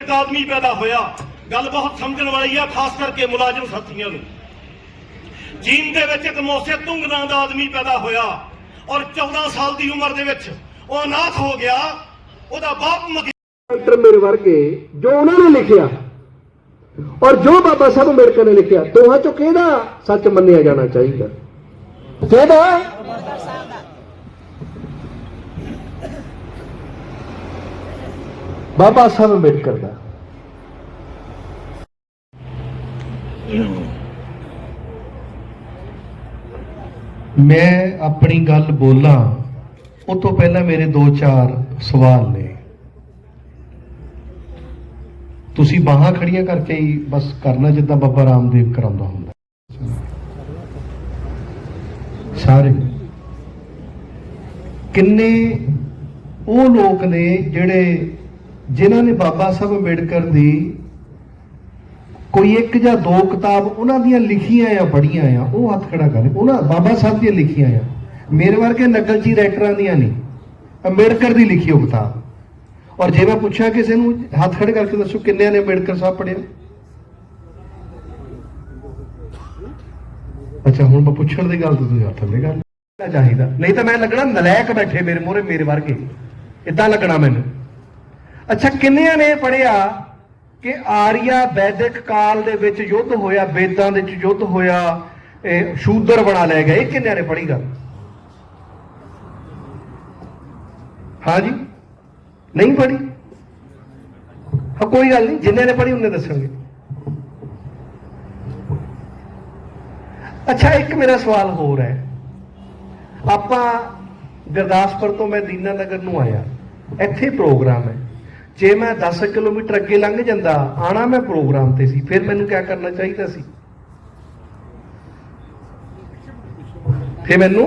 ਇੱਕ ਆਦਮੀ ਪੈਦਾ ਹੋਇਆ, ਗੱਲ ਬਹੁਤ ਸਮਝਣ ਵਾਲੀ ਆ, ਖਾਸ ਕਰਕੇ ਮੁਲਾਜ਼ਮ ਸਾਥੀਆਂ ਨੂੰ। ਚੀਨ ਦੇ ਵਿੱਚ ਇੱਕ ਮੋਸੇ ਤੁੰਗ ਨਾਂ ਦਾ ਆਦਮੀ ਪੈਦਾ ਹੋਇਆ ਔਰ 14 ਸਾਲ ਦੀ ਉਮਰ ਦੇ ਵਿੱਚ ਉਹ ਅਨਾਥ ਹੋ ਗਿਆ, ਉਹਦਾ ਬਾਪ ਮਗ ਮੇਰੇ ਵਰਗੇ ਜੋ ਉਹਨਾਂ ਨੇ ਲਿਖਿਆ ਔਰ ਜੋ ਬਾਬਾ ਸਾਹਿਬ ਅੰਬੇਡਕਰ ਨੇ ਲਿਖਿਆ, ਦੋਹਾਂ ਚੋਂ ਕਿਹਦਾ ਸੱਚ ਮੰਨਿਆ ਜਾਣਾ ਚਾਹੀਦਾ? ਕਿਹਦਾ? ਬਾਬਾ ਸਾਹਿਬ ਅੰਬੇਡਕਰ ਦਾ। ਮੈਂ ਆਪਣੀ ਗੱਲ ਬੋਲਾਂ, ਉਹ ਤੋਂ ਪਹਿਲਾਂ ਮੇਰੇ ਦੋ ਚਾਰ ਸਵਾਲ ਨੇ। ਤੁਸੀਂ ਬਾਹਾਂ ਖੜੀਆਂ ਕਰਕੇ ਹੀ ਬਸ ਕਰਨਾ ਜਿੱਦਾਂ ਬਾਬਾ ਰਾਮਦੇਵ ਕਰਾਉਂਦਾ ਹੁੰਦਾ। ਸਾਰੇ। ਕਿੰਨੇ ਉਹ ਲੋਕ ਨੇ ਜਿਹੜੇ ਜਿਨ੍ਹਾਂ ਨੇ ਬਾਬਾ ਸਾਹਿਬ ਅੰਬੇਡਕਰ ਦੀ ਕੋਈ ਇੱਕ ਜਾਂ ਦੋ ਕਿਤਾਬ ਉਹਨਾਂ ਦੀਆਂ ਲਿਖੀਆਂ ਆ, ਪੜ੍ਹੀਆਂ ਆ, ਉਹ ਹੱਥ ਖੜਾ ਕਰ ਉਹਨਾਂ ਬਾਬਾ ਸਾਹਿਬ ਦੀਆਂ ਲਿਖੀਆਂ ਆ। ਮੇਰੇ ਵਰਗੇ ਨਕਲਚੀ ਰਾਈਟਰਾਂ ਦੀਆਂ ਨਹੀਂ। ਅੰਬੇਡਕਰ ਦੀ ਲਿਖੀ ਉਹ ਕਿਤਾਬ। ਔਰ ਜੇ ਮੈਂ ਪੁੱਛਿਆ ਕਿਸੇ ਨੂੰ, ਹੱਥ ਖੜੇ ਕਰਕੇ ਦੱਸੋ ਕਿੰਨਿਆਂ ਨੇ ਅੰਬੇਡਕਰ ਸਾਹਿਬ ਪੜ੍ਹਿਆ? ਅੱਛਾ, ਹੁਣ ਮੈਂ ਪੁੱਛਣ ਦੀ ਗੱਲ ਤੇ ਤੁਸੀਂ ਹੱਥ ਨਹੀਂ ਗੱਲ ਚਾਹੀਦਾ? ਨਹੀਂ ਤਾਂ ਮੈਂ ਲੱਗਣਾ ਨਲਾਇਕ ਬੈਠੇ ਮੇਰੇ ਮੂਹਰੇ ਮੇਰੇ ਵਰਗੇ। ਇਦਾਂ ਲੱਗਣਾ ਮੈਨੂੰ? ਅੱਛਾ, ਕਿੰਨਿਆਂ ਨੇ ਪੜਿਆ ਕਿ ਆਰੀਆ ਵੈਦਿਕ ਕਾਲ ਦੇ ਵਿੱਚ ਯੁੱਧ ਹੋਇਆ, ਵੇਦਾਂ ਦੇ ਵਿੱਚ ਯੁੱਧ ਹੋਇਆ, ਇਹ ਸ਼ੂਦਰ ਬਣਾ ਲੈ ਗਏ, ਇਹ ਕਿੰਨਿਆਂ ਨੇ ਪੜ੍ਹੀ ਗੱਲ? ਹਾਂਜੀ? ਨਹੀਂ ਪੜ੍ਹੀ? ਹਾਂ, ਕੋਈ ਗੱਲ ਨਹੀਂ, ਜਿੰਨੇ ਨੇ ਪੜ੍ਹੀ ਉਹਨੇ ਦੱਸਣਗੇ। ਅੱਛਾ, ਇੱਕ ਮੇਰਾ ਸਵਾਲ ਹੋਰ ਹੈ। ਆਪਾਂ ਗੁਰਦਾਸਪੁਰ ਤੋਂ ਮੈਂ ਦੀਨਾ ਨਗਰ ਨੂੰ ਆਇਆ, ਇੱਥੇ ਪ੍ਰੋਗਰਾਮ ਹੈ। ਜੇ ਮੈਂ 10 ਕਿਲੋਮੀਟਰ ਅੱਗੇ ਲੰਘ ਜਾਂਦਾ ਆਣਾ ਮੈਂ ਪ੍ਰੋਗਰਾਮ ਤੇ ਸੀ, ਫਿਰ ਮੈਨੂੰ ਕੀ ਕਰਨਾ ਚਾਹੀਦਾ ਸੀ? ਫਿਰ ਮੈਨੂੰ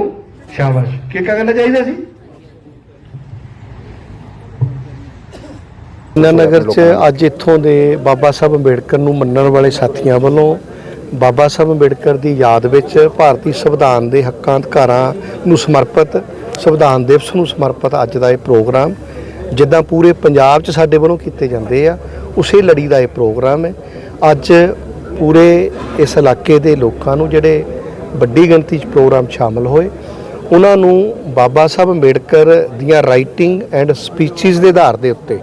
ਸ਼ਾਬਾਸ਼। ਕੀ ਕਰਨਾ ਚਾਹੀਦਾ ਸੀ? ਨਗਰ ਚ ਅੱਜ ਇੱਥੋਂ ਦੇ ਬਾਬਾ ਸਾਹਿਬ ਅੰਬੇਡਕਰ ਨੂੰ ਮੰਨਣ ਵਾਲੇ ਸਾਥੀਆਂ ਵੱਲੋਂ ਬਾਬਾ ਸਾਹਿਬ ਅੰਬੇਡਕਰ ਦੀ ਯਾਦ ਵਿੱਚ ਭਾਰਤੀ ਸੰਵਿਧਾਨ ਦੇ ਹੱਕਾਂ ਅਧਿਕਾਰਾਂ ਨੂੰ ਸਮਰਪਿਤ, ਸੰਵਿਧਾਨ ਦਿਵਸ ਨੂੰ ਸਮਰਪਿਤ ਅੱਜ ਦਾ ਇਹ ਪ੍ਰੋਗਰਾਮ ਜਿੱਦਾਂ ਪੂਰੇ ਪੰਜਾਬ 'ਚ ਸਾਡੇ ਵੱਲੋਂ ਕੀਤੇ ਜਾਂਦੇ ਆ, ਉਸੇ ਲੜੀ ਦਾ ਇਹ ਪ੍ਰੋਗਰਾਮ ਹੈ। ਅੱਜ ਪੂਰੇ ਇਸ ਇਲਾਕੇ ਦੇ ਲੋਕਾਂ ਨੂੰ ਜਿਹੜੇ ਵੱਡੀ ਗਿਣਤੀ 'ਚ ਪ੍ਰੋਗਰਾਮ ਸ਼ਾਮਲ ਹੋਏ, ਉਹਨਾਂ ਨੂੰ ਬਾਬਾ ਸਾਹਿਬ ਅੰਬੇਡਕਰ ਦੀਆਂ ਰਾਈਟਿੰਗ ਐਂਡ ਸਪੀਚਸ ਦੇ ਆਧਾਰ ਦੇ ਉੱਤੇ,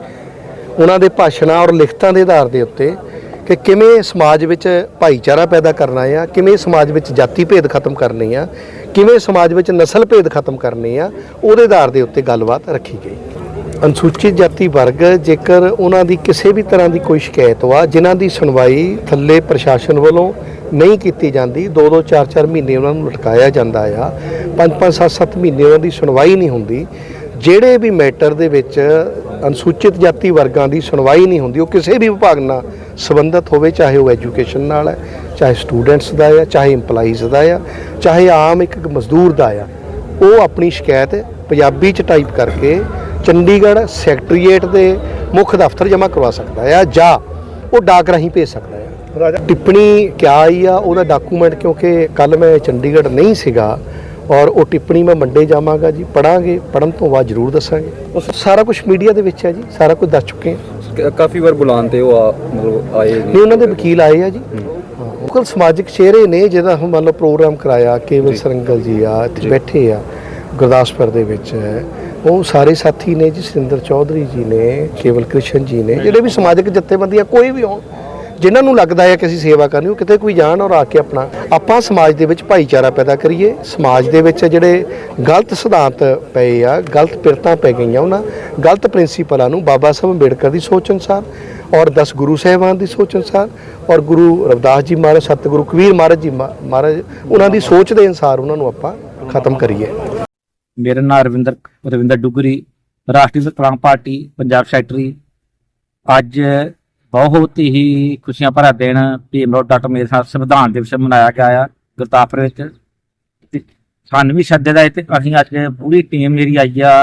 ਉਹਨਾਂ ਦੇ ਭਾਸ਼ਣਾਂ ਔਰ ਲਿਖਤਾਂ ਦੇ ਆਧਾਰ ਦੇ ਉੱਤੇ ਕਿ ਕਿਵੇਂ ਸਮਾਜ ਵਿੱਚ ਭਾਈਚਾਰਾ ਪੈਦਾ ਕਰਨਾ ਆ, ਕਿਵੇਂ ਸਮਾਜ ਵਿੱਚ ਜਾਤੀ ਭੇਦ ਖਤਮ ਕਰਨੇ ਆ, ਕਿਵੇਂ ਸਮਾਜ ਵਿੱਚ ਨਸਲ ਭੇਦ ਖਤਮ ਕਰਨੇ ਆ, ਉਹਦੇ ਆਧਾਰ ਦੇ ਉੱਤੇ ਗੱਲਬਾਤ ਰੱਖੀ ਗਈ। ਅਨੁਸੂਚਿਤ ਜਾਤੀ ਵਰਗ, ਜੇਕਰ ਉਹਨਾਂ ਦੀ ਕਿਸੇ ਵੀ ਤਰ੍ਹਾਂ ਦੀ ਕੋਈ ਸ਼ਿਕਾਇਤ ਵਾ, ਜਿਨ੍ਹਾਂ ਦੀ ਸੁਣਵਾਈ ਥੱਲੇ ਪ੍ਰਸ਼ਾਸਨ ਵੱਲੋਂ ਨਹੀਂ ਕੀਤੀ ਜਾਂਦੀ 2-2 4-4 ਮਹੀਨੇ ਉਹਨਾਂ ਨੂੰ ਲਟਕਾਇਆ ਜਾਂਦਾ ਆ 5-5 7-7 ਮਹੀਨੇ ਉਹਨਾਂ ਦੀ ਸੁਣਵਾਈ ਨਹੀਂ ਹੁੰਦੀ, ਜਿਹੜੇ ਵੀ ਮੈਟਰ ਦੇ ਵਿੱਚ ਅਨੁਸੂਚਿਤ ਜਾਤੀ ਵਰਗਾਂ ਦੀ ਸੁਣਵਾਈ ਨਹੀਂ ਹੁੰਦੀ, ਉਹ ਕਿਸੇ ਵੀ ਵਿਭਾਗ ਨਾਲ ਸੰਬੰਧਿਤ ਹੋਵੇ, ਚਾਹੇ ਉਹ ਐਜੂਕੇਸ਼ਨ ਨਾਲ ਹੈ, ਚਾਹੇ ਸਟੂਡੈਂਟਸ ਦਾ ਹੈ ਚਾਹੇ EMPLOYEES ਦਾ ਹੈ ਚਾਹੇ ਆਮ ਇੱਕ ਮਜ਼ਦੂਰ ਦਾ ਆ, ਉਹ ਆਪਣੀ ਸ਼ਿਕਾਇਤ ਪੰਜਾਬੀ ਚ ਟਾਈਪ ਕਰਕੇ ਚੰਡੀਗੜ੍ਹ ਸੈਕਟਰੀਏਟ ਦੇ ਮੁੱਖ ਦਫ਼ਤਰ ਜਮ੍ਹਾਂ ਕਰਵਾ ਸਕਦਾ ਹੈ ਜਾਂ ਉਹ ਡਾਕ ਰਾਹੀਂ ਭੇਜ ਸਕਦਾ ਹੈ ਟਿੱਪਣੀ ਕਿਆ ਆਈ ਆ ਉਹਦਾ ਡਾਕੂਮੈਂਟ ਕਿਉਂਕਿ ਕੱਲ ਮੈਂ ਚੰਡੀਗੜ੍ਹ ਨਹੀਂ ਸੀਗਾ ਔਰ ਉਹ ਟਿੱਪਣੀ ਮੈਂ ਮੰਡੇ ਜਾਵਾਂਗਾ ਜੀ ਪੜਾਂਗੇ ਪੜਨ ਤੋਂ ਬਾਅਦ ਜ਼ਰੂਰ ਦੱਸਾਂਗੇ। ਉਹ ਸਾਰਾ ਕੁਝ ਮੀਡੀਆ ਦੇ ਵਿੱਚ ਹੈ ਜੀ ਸਾਰਾ ਕੁਝ ਦੱਸ ਚੁੱਕੇ ਹਾਂ ਕਾਫੀ ਵਾਰ ਬੁਲਾਉਣ ਤੇ ਉਹ ਆ ਮਤਲਬ ਆਏ ਨਹੀਂ। ਨਹੀਂ ਉਹਨਾਂ ਦੇ ਵਕੀਲ ਆਏ ਆ ਜੀ। ਹਾਂ, ਉਹ ਕੋਲ ਸਮਾਜਿਕ ਚਿਹਰੇ ਨੇ ਜਿਹਦਾ ਮੰਨ ਲਓ ਪ੍ਰੋਗਰਾਮ ਕਰਾਇਆ ਕੇਵਲ ਸਰੰਗਲ ਜੀ ਆ ਇੱਥੇ ਬੈਠੇ ਆ ਗੁਰਦਾਸਪੁਰ ਦੇ ਵਿੱਚ। ਉਹ ਸਾਰੇ ਸਾਥੀ ਨੇ ਜੀ ਸਿੰਦਰ ਚੌਧਰੀ ਜੀ ਨੇ, ਕੇਵਲ ਕ੍ਰਿਸ਼ਨ ਜੀ ਨੇ, ਜਿਹੜੇ ਵੀ ਸਮਾਜਿਕ ਜਥੇਬੰਦੀਆਂ ਕੋਈ ਵੀ ਹੋਣ, ਜਿਨ੍ਹਾਂ ਨੂੰ ਲੱਗਦਾ ਹੈ ਕਿ ਅਸੀਂ ਸੇਵਾ ਕਰਨੀ, ਉਹ ਕਿਤੇ ਕੋਈ ਜਾਣ ਔਰ ਆ ਕੇ ਆਪਣਾ, ਆਪਾਂ ਸਮਾਜ ਦੇ ਵਿੱਚ ਭਾਈਚਾਰਾ ਪੈਦਾ ਕਰੀਏ। ਸਮਾਜ ਦੇ ਵਿੱਚ ਜਿਹੜੇ ਗਲਤ ਸਿਧਾਂਤ ਪਏ ਆ, ਗਲਤ ਪਿਰਤਾਂ ਪੈ ਗਈਆਂ ਉਹਨਾਂ, ਗਲਤ ਪ੍ਰਿੰਸੀਪਲਾਂ ਨੂੰ ਬਾਬਾ ਸਾਹਿਬ ਅੰਬੇਡਕਰ ਦੀ ਸੋਚ ਅਨੁਸਾਰ ਔਰ 10 ਗੁਰੂ ਸਾਹਿਬਾਨ ਦੀ ਸੋਚ ਅਨੁਸਾਰ ਔਰ ਗੁਰੂ ਰਵਿਦਾਸ ਜੀ ਮਹਾਰਾਜ, ਸਤਿਗੁਰੂ ਕਬੀਰ ਮਹਾਰਾਜ ਜੀ ਮਹਾਰਾਜ, ਉਹਨਾਂ ਦੀ ਸੋਚ ਦੇ ਅਨੁਸਾਰ ਉਹਨਾਂ ਨੂੰ ਆਪਾਂ ਖਤਮ ਕਰੀਏ। ਮੇਰਾ ਨਾਮ ਰਵਿੰਦਰ ਰਵਿੰਦਰ ਡੁਗਰੀ, ਰਾਸ਼ਟਰੀ ਸਤਨਾਮ ਪਾਰਟੀ, ਪੰਜਾਬ ਸੈਕਟਰੀ। ਅੱਜ ਬਹੁਤ ਹੀ ਖੁਸ਼ੀਆਂ ਭਰਾ ਦਿਨ ਭੀਮ ਰਾਓ ਡਾਕਟਰ ਮੇਰੇ ਸਾਹਿਬ ਸੰਵਿਧਾਨ ਦਿਵਸ ਮਨਾਇਆ ਗਿਆ ਆ ਗੁਰਦਾਸਪੁਰ ਵਿੱਚ। ਤੇ ਸਾਨੂੰ ਵੀ ਸੱਦੇ ਦਾ ਤੇ ਅਸੀਂ ਅੱਜ ਪੂਰੀ ਟੀਮ ਮੇਰੀ ਆਈ ਆ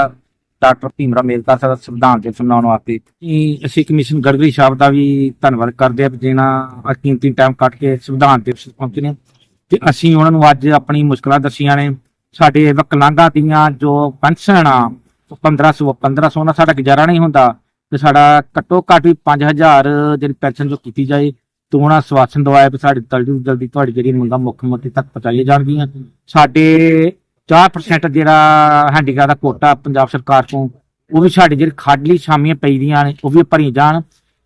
ਡਾਕਟਰ ਭੀਮ ਰਾਓ ਅੰਬੇਦਕਰ ਸਾਹਿਬ ਸੰਵਿਧਾਨ ਦਿਵਸ ਮਨਾਉਣ ਵਾਸਤੇ। ਕਿ ਅਸੀਂ ਕਮਿਸ਼ਨ ਗੜਗੜੀ ਸਾਹਿਬ ਦਾ ਵੀ ਧੰਨਵਾਦ ਕਰਦੇ ਆ ਵੀ ਜਿਹਨਾਂ ਕੀਮਤੀ ਟਾਈਮ ਕੱਢ ਕੇ ਸੰਵਿਧਾਨ ਦਿਵਸ ਪਹੁੰਚੇ ਨੇ। ਤੇ ਅਸੀਂ ਉਹਨਾਂ ਨੂੰ ਅੱਜ ਆਪਣੀ ਮੁਸ਼ਕਲਾਂ ਦੱਸੀਆਂ ਨੇ ਸਾਡੇ ਵਿਕਲਾਂਗਾਂ ਦੀਆਂ ਜੋ ਪੈਨਸ਼ਨ ਆ ਉਹ 1500 1500 ਨਾਲ ਸਾਡਾ ਗੁਜ਼ਾਰਾ ਨਹੀਂ ਹੁੰਦਾ, ਤੇ ਸਾਡਾ ਘੱਟੋ ਘੱਟ ਵੀ 5000 ਜਿਹੜੀ ਪੈਨਸ਼ਨ ਜੋ ਕੀਤੀ ਜਾਏ, ਤੇ ਉਹਨਾਂ ਸਵਾਸਨ ਦਵਾਇਆ ਵੀ ਸਾਡੀ ਜਲਦੀ ਤੋਂ ਜਲਦੀ ਤੁਹਾਡੀ ਜਿਹੜੀ ਮੰਗਾਂ ਮੁੱਖ ਮੰਤਰੀ ਤੱਕ ਪਹੁੰਚਾਈਆਂ ਜਾਣਗੀਆਂ। ਸਾਡੇ 4% ਜਿਹੜਾ ਹੈਂਡੀਕੈਪ ਦਾ ਕੋਟਾ ਪੰਜਾਬ ਸਰਕਾਰ ਤੋਂ ਉਹ ਵੀ ਸਾਡੇ ਜਿਹੜੇ ਖਾਡਲੀ ਸ਼ਾਮੀਆਂ ਪਈਆਂ ਨੇ, ਉਹ ਵੀ ਭਰੀ ਜਾਣ।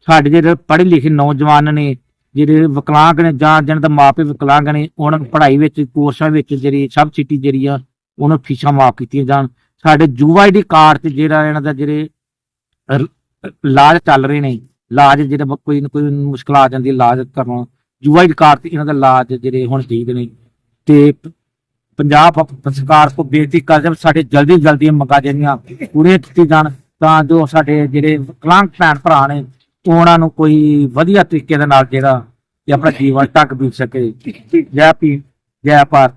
ਸਾਡੇ ਜਿਹੜੇ ਪੜ੍ਹੇ ਲਿਖੇ ਨੌਜਵਾਨ ਨੇ ਜਿਹੜੇ ਵਿਕਲਾਂਗ ਨੇ, ਜਾਂ ਜਿਹਨਾਂ ਦਾ ਮਾਪੇ ਵਿਕਲਾਂਗ ਨੇ, ਉਹਨਾਂ ਨੂੰ ਪੜ੍ਹਾਈ ਵਿੱਚ, ਕੋਰਸਾਂ ਵਿੱਚ ਜਿਹੜੀ ਸਬਸਿਡੀ ਜਿਹੜੀ ਆ, ਉਹਨਾਂ ਨੂੰ ਫੀਸਾਂ ਮਾਫ ਕੀਤੀਆਂ ਜਾਣ। ਸਾਡੇ ਯੂਆਈਡੀ ਕਾਰਡ ਤੇ ਜਿਹੜਾ ਇਹਨਾਂ ਦਾ ਜਿਹੜੇ ਇਲਾਜ ਚੱਲ ਰਹੇ ਨੇ, ਇਲਾਜ ਜਿਹੜਾ ਕੋਈ ਨਾ ਕੋਈ ਮੁਸ਼ਕਲ ਆ ਜਾਂਦੀ ਹੈ ਇਲਾਜ ਕਰਨਾ। ਯੂਆਈਡੀ ਕਾਰਡ ਤੇ ਇਹਨਾਂ ਦਾ ਇਲਾਜ ਜਿਹੜੇ ਹੁਣ ਚਾਹੀਦੇ ਨੇ। ਤੇ ਪੰਜਾਬ ਸਰਕਾਰ ਕੋ ਬੇਨਤੀ ਕਰਦੇ ਹਾਂ ਸਾਡੇ ਜਲਦੀ ਜਲਦੀ ਇਹ ਮੰਗਾਂ ਜਿਹੜੀਆਂ ਪੂਰੀਆਂ ਕੀਤੀ ਜਾਣ, ਤਾਂ ਜੋ ਸਾਡੇ ਜਿਹੜੇ ਵਿਕਲਾਂਗ ਭੈਣ ਭਰਾ ਨੇ ਉਹਨਾਂ ਨੂੰ ਕੋਈ ਵਧੀਆ ਤਰੀਕੇ ਦੇ ਨਾਲ ਜਿਹੜਾ ਇਹ ਆਪਣਾ ਜੀਵਨ ਢੰਗ ਬੀਤ ਸਕੇ। ਜੈ ਪੀ ਜੈ ਭਾਰਤ।